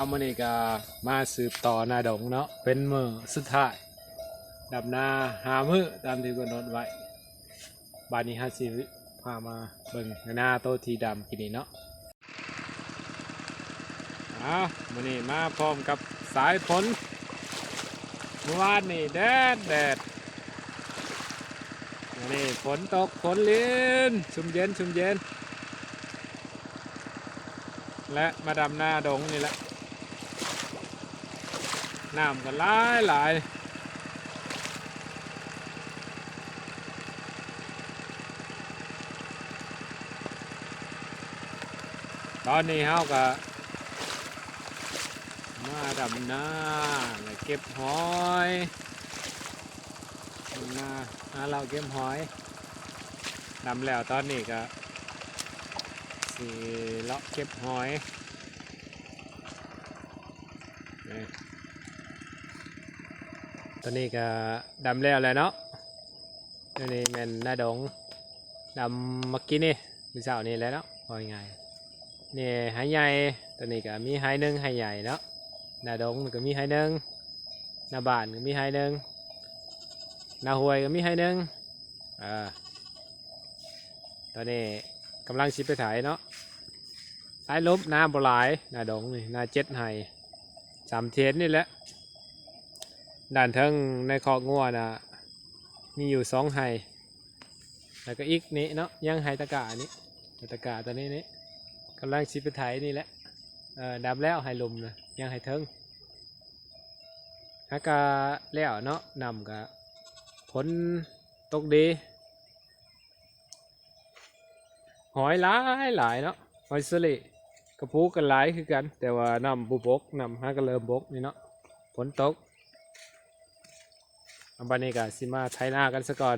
เอามานี่ก็มาสืบต่อนาดงเนาะเป็นมือสุดท้ายดับนาหามือตามที่กำหนดไว้บานนี้ฮาสิพามาเบิ่งหน้าโตทีดำกินนี่เนาะเอามานี่มาพร้อมกับสายฝนเมื่อวานนี่แดดแดดมื้อนี่ฝนตกฝนลินชุ่มเย็นชุ่มเย็นและมาดำหน้าดงนี่แหละ น้ำก็หลายหลายตอนนี้เฮาก็มาดำหน้าเก็บหอยดำหน้าหาเราเก็บหอยดำแล้วตอนนี้ก็สิเลาะเก็บหอยนี่ ตอนนี้ก็ดำแล้วแหละเนาะอันนี้แมนหน้าดงดำเมื่อกี้นี่มื้อเช้านี่แล้วเนาะพอยังไงนี่หายใหญ่ตอนนี้ก็มีหายหนึ่งหายใหญ่เนาะหน้าดงก็มีหายหนึ่งหน้าบ้านก็มีหายหนึ่งหน้าห้วยก็มีหายหนึ่งอ่าตอนนี้กำลังชิบไปถ่ายเนาะสายลบหน้ำบลายหน้าดงนี่หน้าเจ็ดหายสามเทนนี่แหละ ด่านเทิงในคอกงัวนะมีอยู่สองไฮแล้วก็อีกนี้เนาะยังไฮตะกานี้ตะกาตัวนี้นี่กำลังชิไปไถนี่แหละเออดับแล้วไฮลมนะยังไฮเทิงฮักกะแล้วเนาะนำกะผลตกดีหอยหลายหลายเนาะหอยสลิกระพูกันหลายคือกัน แต่ว่านำบุบกนำฮักกะเริ่มบกนี่เนาะฝนตก อันบานี้ก็สิมาไทยหน้ากันซะก่อน